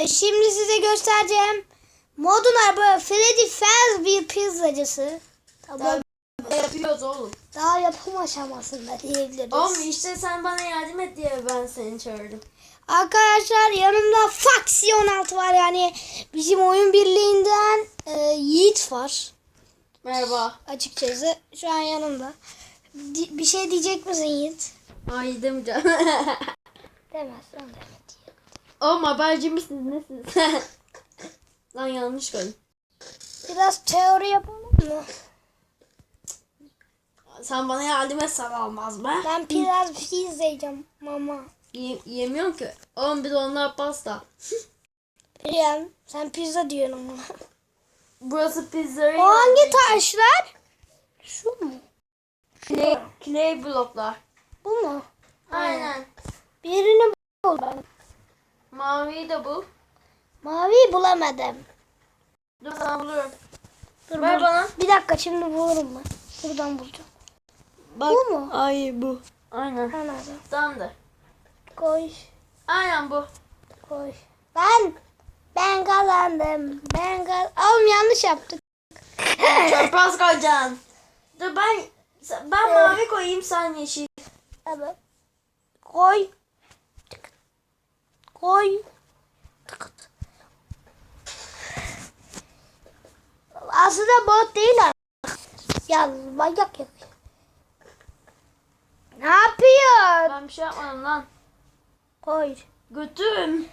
Ee, şimdi size göstereceğim. Modunlar böyle Freddy Fazbear pizzacısı. Tamam. Yapıyoruz oğlum. Daha yapım aşamasında diyebiliriz. Oğlum işte sen bana yardım et diye ben seni çağırdım. Arkadaşlar yanımda Faksi 16 var yani bizim oyun birliğinden e, Yiğit var Merhaba. açıkçası şu an yanımda. Di- bir şey diyecek misin Yiğit? Ay demeyeceğim. Demezsen de evet. Oğlum haberci misiniz nesiniz? Lan yanlış koydum. Biraz teori yapalım mı? Sen bana yardım etsen olmaz mı? Ben biraz bir şey izleyeceğim mama. Ye- yemiyorum ki. Oğlum bir de onlar pasta. Biliyorum. Sen pizza diyorsun ama. Burası pizzeria. O hangi taşlar? Şu mu? Clay, clay bloklar. Bu mu? Aynen. Birini bul ben. Maviyi de bul. Maviyi bulamadım. Dur sana buluyorum. Dur Ver bul. bana. Bir dakika şimdi bulurum ben. Buradan bulacağım. Bak. Bu mu? Ay bu. Aynen. Nerede? Tamamdır. Koy. Aynen bu. Koy. Ben ben kazandım. Ben kaz... Oğlum yanlış yaptık. Çarpaz koyacaksın. Dur ben ben mavi koyayım sen yeşil. Evet. Koy. Koy. Aslında bot değil. Ya manyak ya. Ne yapıyor? Ben bir şey yapmadım lan. Koy. Götüm.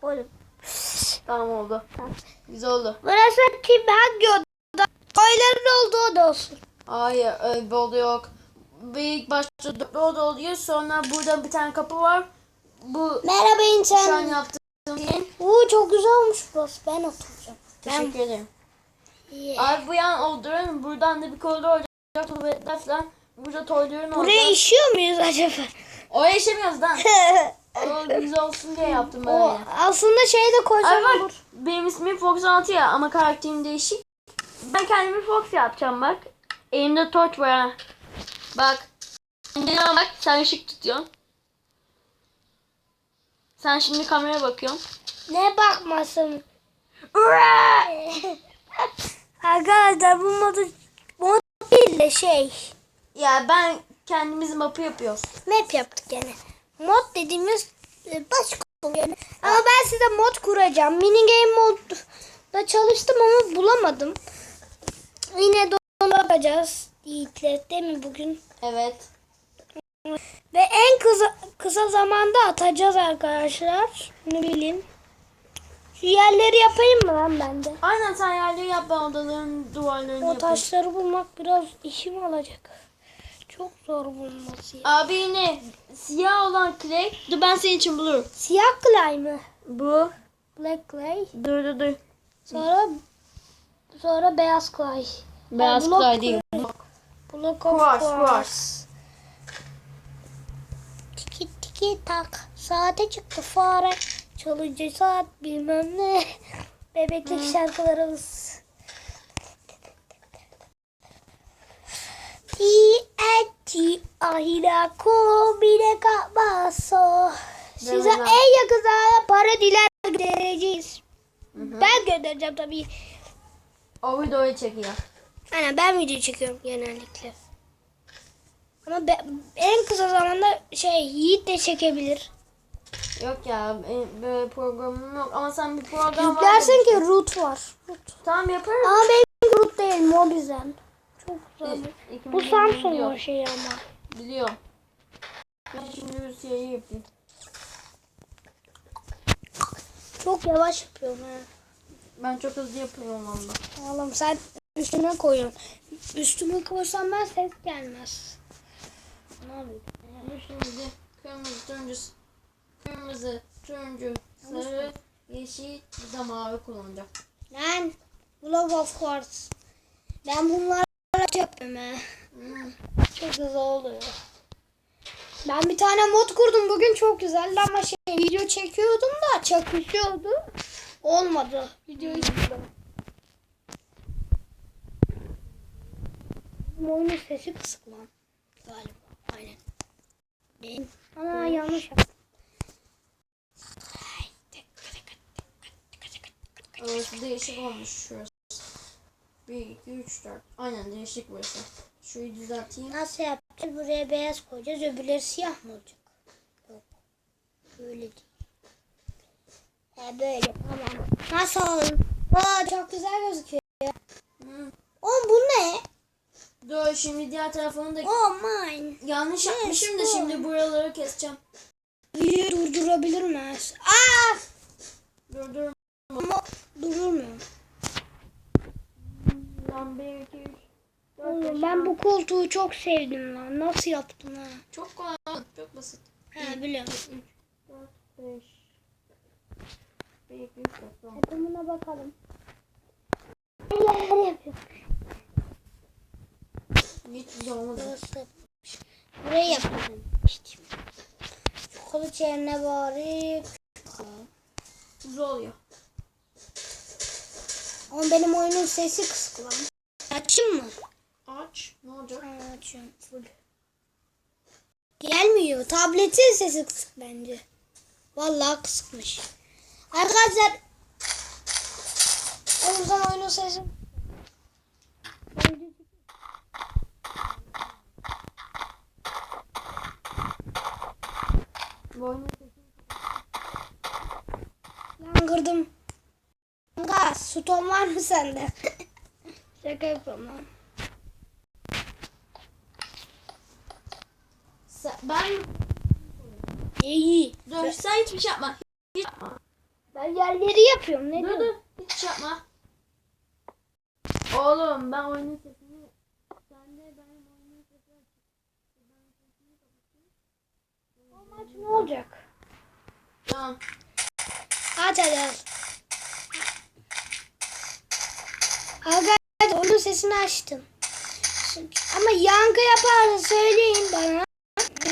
Koy. Tamam oldu. Güzel oldu. Burası kim hangi oda? Koyların olduğu oda olsun. Hayır öyle bir oda yok. Bir ilk başta dörtlü oda oluyor. Sonra burada bir tane kapı var. Bu Merhaba şu an insan. yaptığım yerin. Oo çok güzel olmuş burası. Ben oturacağım. Teşekkür ederim. Yeah. Abi bu yan oldurun. Buradan da bir koridor olacak. Tuvaletler falan. Burada toyların olacak. Buraya işiyor muyuz acaba? Oraya işemiyoruz lan. O güzel olsun diye yaptım ben o aslında şey de koysam bak olur. benim ismim Fox 6 ya ama karakterim değişik. Ben kendimi Fox yapacağım bak. Elimde torç var ha. Bak. Şimdi bak sen ışık tutuyorsun. Sen şimdi kameraya bakıyorsun. Ne bakmasın. Arkadaşlar bu modu mod değil de şey. Ya ben kendimiz mapı yapıyoruz. Map yaptık yani. Mod dediğimiz e, başka konu yani. Ama ben size mod kuracağım. Mini game modda çalıştım ama bulamadım. Yine de onu bakacağız. Yiğit'le değil mi bugün? Evet. Ve en kısa, kısa zamanda atacağız arkadaşlar. Ne bileyim. Şu yerleri yapayım mı lan ben de? Aynen sen yerleri yap ben odaların duvarlarını O yapayım. taşları bulmak biraz işim alacak. Çok zor bulması. ya. Abi yine siyah olan clay. Dur ben senin için bulurum. Siyah clay mı? Bu. Black clay. Dur dur dur. Sonra sonra beyaz clay. Beyaz block clay değil. Block of Quartz, quartz. Tiki tiki tak. Saate çıktı fare. Çalınca saat bilmem ne. Bebeklik şarkılarımız. Ti ahira komine kapmaso. Size en yakın zamanda para diler göndereceğiz. Ben göndereceğim tabii. O videoyu çekiyor. Aynen ben video çekiyorum genellikle. Ama be- en kısa zamanda şey Yiğit de çekebilir. Yok ya benim böyle programım yok ama sen bir program var. Yüklersin ki demiştin. root var. Root. Tamam yaparım. Ama benim root değil Mobizen. Çok güzel. E, Bu de Samsung biliyor. o şey ama. Biliyorum. Ben şimdi Rusya'yı yapayım. Çok yavaş yapıyorum ha. Ben çok hızlı yapıyorum valla. Oğlum sen üstüne koyuyorsun. Üstüme koysam ben ses gelmez. Ne yapayım? Şimdi kırmızı, turuncu, kırmızı, turuncu, sarı, yeşil, bir de mavi kullanacağım. Lan Glove of Quartz. Ben bunlarla yapıyorum ha. Hmm. Çok güzel oluyor. Ben bir tane mod kurdum bugün çok güzeldi ama şey video çekiyordum da çakışıyordu. Olmadı. Videoyu sildim. Bu oyunun sesi kısık lan. Galiba. Aynen. Benim. Ana yanlış yaptım. Tek- değişik olmuş şurası. 1, 2, 3, 4. Aynen değişik burası. Şurayı düzelteyim. Nasıl yapacağız? Buraya beyaz koyacağız. Öbürleri siyah mı olacak? Yok. Böyle değil. He böyle tamam. Nasıl? Aa çok güzel gözüküyor. Hı. Oğlum bu ne? Dur şimdi diğer tarafını da Oh mine. yanlış yapmışım da bu. şimdi buraları keseceğim. Videoyu durdurabilir miyiz? Aa! Dur dur. Ama durulmuyor. Lan 1, 2, 3, 4, Oğlum ben bu koltuğu çok sevdim lan. Nasıl yaptın ha? Çok kolay. Çok basit. He biliyorum. 4, 5. 1, 2, 3, 4. Tamam. Yapımına bakalım. Neler yapıyor? Hiç güzel olmadı. Burayı yapalım. Kılıç yerine bari. Güzel oluyor. Ama benim oyunun sesi kısık lan. Açayım mı? Aç. Ne olacak? Açıyorum. Full. Gelmiyor. Tabletin sesi kısık bence. Vallahi kısıkmış. Arkadaşlar o yüzden oyunun sesi Sesi. Lan kırdım. Kanka su ton var mı sende? Şaka yapıyorum lan. Ben İyi. dur sen hiçbir şey yapma. Hiç yapma. Ben yerleri yapıyorum. Ne Dur dur hiç şey yapma. Oğlum ben oyunun sesini sen de benim oyunun sesini O maç ne olacak? Tamam. Aç hadi aç. Arkadaşlar onun sesini açtım. Ama yankı yaparsa söyleyin bana.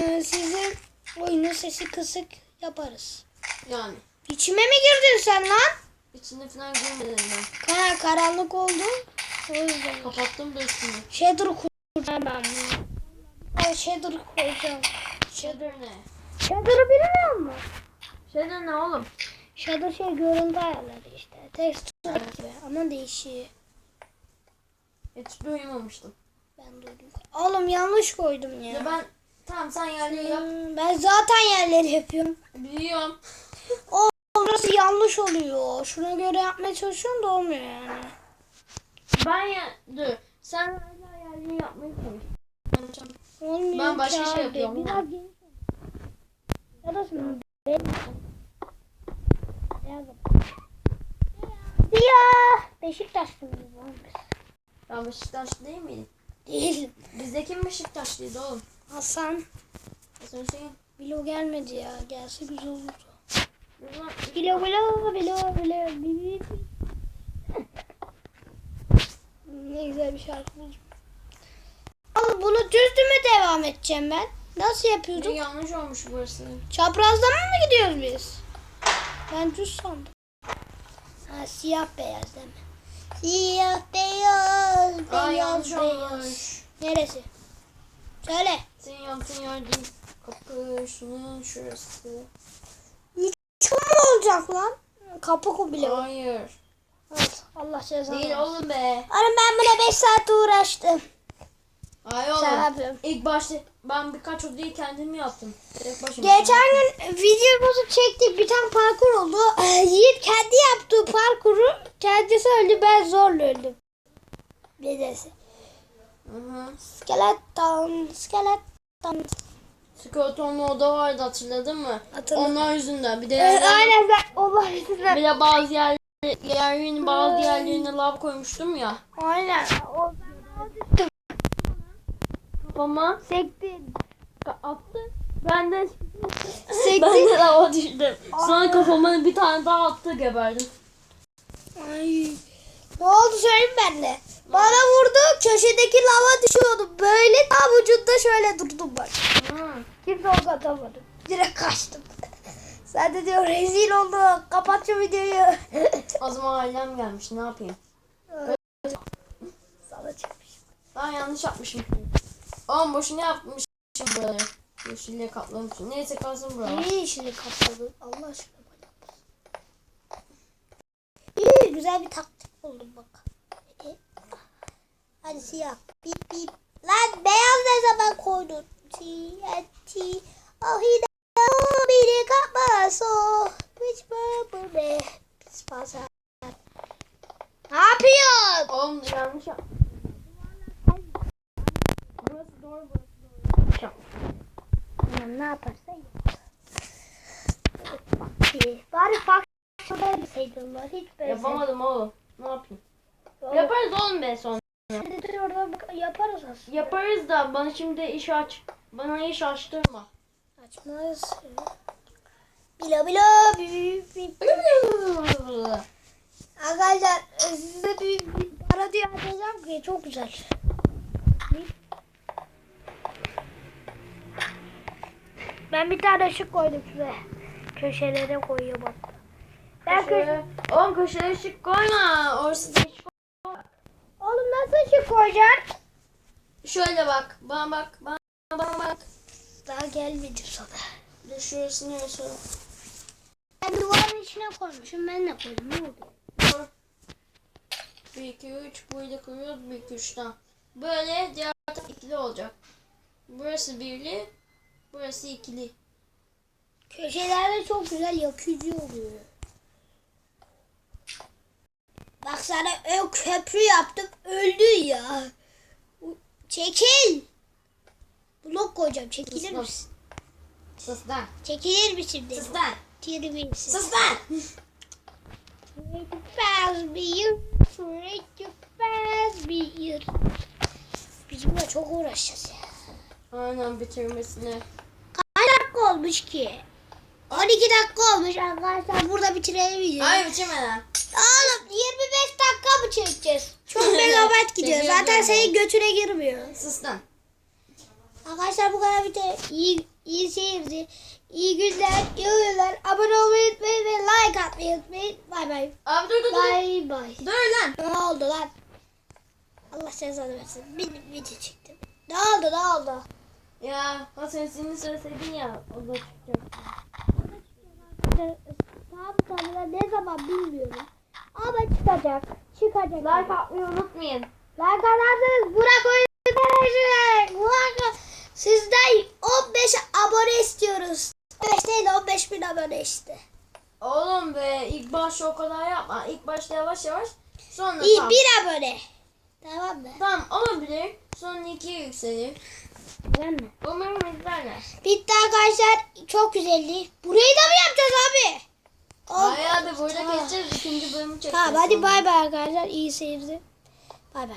Ee, sizin oyunun sesi kısık yaparız. Yani. İçime mi girdin sen lan? İçinde falan girmeden ben. Kara karanlık oldu. O yüzden. Kapattım da üstünü. Shader kuracağım ben bunu. Ben shader koyacağım. Shader ne? Shader'ı bilmiyor musun? Shader ne oğlum? Shader şey görüntü ayarları işte. Texture gibi ama değişiyor. Hiç duymamıştım. Ben duydum. Oğlum yanlış koydum ya. Ya ben tamam sen yerleri yap. Hmm, ben zaten yerleri yapıyorum. Biliyorum. O orası yanlış oluyor. Şuna göre yapmaya çalışıyorum da olmuyor yani. Ben ya dur. Sen hala yerleri yapmayı konuş. Ben yapacağım. Olmuyor Ben başka şey yapıyorum. Biraz Ya beyaz Beyaz yapalım. Siyah. Beşiktaşlıyız lan biz. Ben Beşiktaşlı değil miydim? Değilim. Bizde kim Beşiktaşlıydı oğlum? Hasan. Hasan Hüseyin. Bilo gelmedi ya. Gelse güzel olurdu. Bilo bilo bilo bilo bilo. ne güzel bir şarkı buldum. Oğlum bunu düzdüme devam edeceğim ben. Nasıl yapıyorduk? yanlış olmuş burası. Çaprazlama mı gidiyoruz biz? Ben düz sandım. Ha, siyah beyaz değil mi? Siyah beyaz, Aa beyaz yanlış beyaz. olmuş. Neresi? Söyle. Senin yaptığın yer değil. Kapı şunun şurası. Şu mu olacak lan? Kapı ku bile. var. Hayır. Evet, Allah cezanı Değil versin. oğlum be. Oğlum ben buna 5 saat uğraştım. Hayır Sen oğlum. yapıyorum. İlk başta ben birkaç odayı kendim yaptım. Geçen gün videomuzu çektik. Bir tane parkur oldu. Yiğit kendi yaptığı parkuru kendisi öldü. Ben zorla öldüm. Dedesi. Hı hı. Skeleton, skeleton. Skeletonlu oda vardı hatırladın mı? Hatırladım. Onlar yüzünden. Bir de Ee, yerlerine- aynen ben Allah yüzünden. bir de bazı yer yerin bazı yerlerine lav koymuştum ya. Aynen. O. Kafama Sektin. attı. Ben de ben Sektin. de lava düştüm. Sonra kafama bir tane daha attı geberdim. Ay. Ne oldu söyleyeyim ben de. Bana vurdu köşedeki lava düşüyordu. Böyle tam ucunda şöyle durdum bak. Hı. Kimse ok atamadı. Direkt kaçtım. Sen de diyor rezil oldu. Kapat şu videoyu. O zaman ailem gelmiş ne yapayım? Sana çıkmış. Ben yanlış yapmışım. Oğlum boşuna yapmışım buraları. Yeşille kaplamışım. Neyse kalsın buralar. Niye işini kapadı? Allah aşkına bana. İyi güzel bir taktik buldum bak. Hadi siyah. Bip bip. Lan beyaz ne zaman koydun? TNT. Oh he know beni kapmaz o. Which purple be. Spazar. Ne yapıyorsun? Oğlum yanlış yap. Burası doğru burası doğru. Yanlış yap. Yaparsan yap. Bari fark söylemeseydin var. Hiç böyle. Yapamadım oğlum. Ne yapayım? Oğlum, Yaparız oğlum be sonra. Dur orada bak- yaparız aslında. Yaparız da bana şimdi iş aç. Bana iş açtırma. Açmaz. Bila bila bip bip. Arkadaşlar e, size bir, bir para diye atacağım ki çok güzel. Ben bir tane ışık koydum size. Köşelere koyuyorum hatta. Ben köşe... Oğlum köşeye ışık koyma. Orası da Oğlum nasıl ışık koyacaksın? Şöyle bak. Bana bak. Bana, bana bak. Daha gelmedi sana. Dur şurasını şöyle. Ben duvarın içine koymuşum. Ben de koydum. Ne oldu? Dur. 1 2 3 böyle koyuyoruz 1 2 3'ten. Böyle diğer taraf ikili olacak. Burası birli. Burası ikili. Köşelerde çok güzel yakıcı oluyor. Bak sana ön köprü yaptım. Öldü ya. Çekil. Blok koyacağım. Çekilir Sus misin? Sus lan. Çekilir misin dedim. Sus lan. Terbiyesiz. Sus lan. Pass bir. Pass bir. Biz buna çok uğraşacağız ya. Aynen bitirmesine. Olmuş ki? 12 dakika olmuş arkadaşlar. Burada bitirelim videoyu. Ay bitirmeden. Oğlum 25 dakika mı çekeceğiz? Çok megabayt gidiyor. Zaten senin götüne girmiyor. Sus lan. Arkadaşlar bu kadar biter. İyi, iyi seyirci. İyi günler, iyi oyunlar. Abone olmayı unutmayın ve like atmayı unutmayın. Bay bay. Abi dur dur dur. Bay bay. Dur lan. Ne oldu lan? Allah cezanı versin. Bir video çektim. Ne oldu ne oldu? Ya Hasan seni söyleseydin ya. O da çıkacak. Tam tamına ne zaman bilmiyorum. Ama çıkacak. Çıkacak. Like atmayı unutmayın. Like atarsanız Burak oyunu arkadaşlar. Burak sizden 15 abone istiyoruz. 15 değil 15 bin abone işte. Oğlum be ilk başta o kadar yapma. İlk başta yavaş yavaş. Sonra İyi tam. bir abone. Tamam mı? Tamam olabilir. Sonra ikiye yükselir. Güzel mi? Umarım izlerler. Bitti arkadaşlar. Çok güzeldi. Burayı da mı yapacağız abi? Hayır abi burada Tamam. keseceğiz. ikinci bölümü çekeceğiz. Tamam hadi bay bay arkadaşlar. İyi seyirler. Bay bay.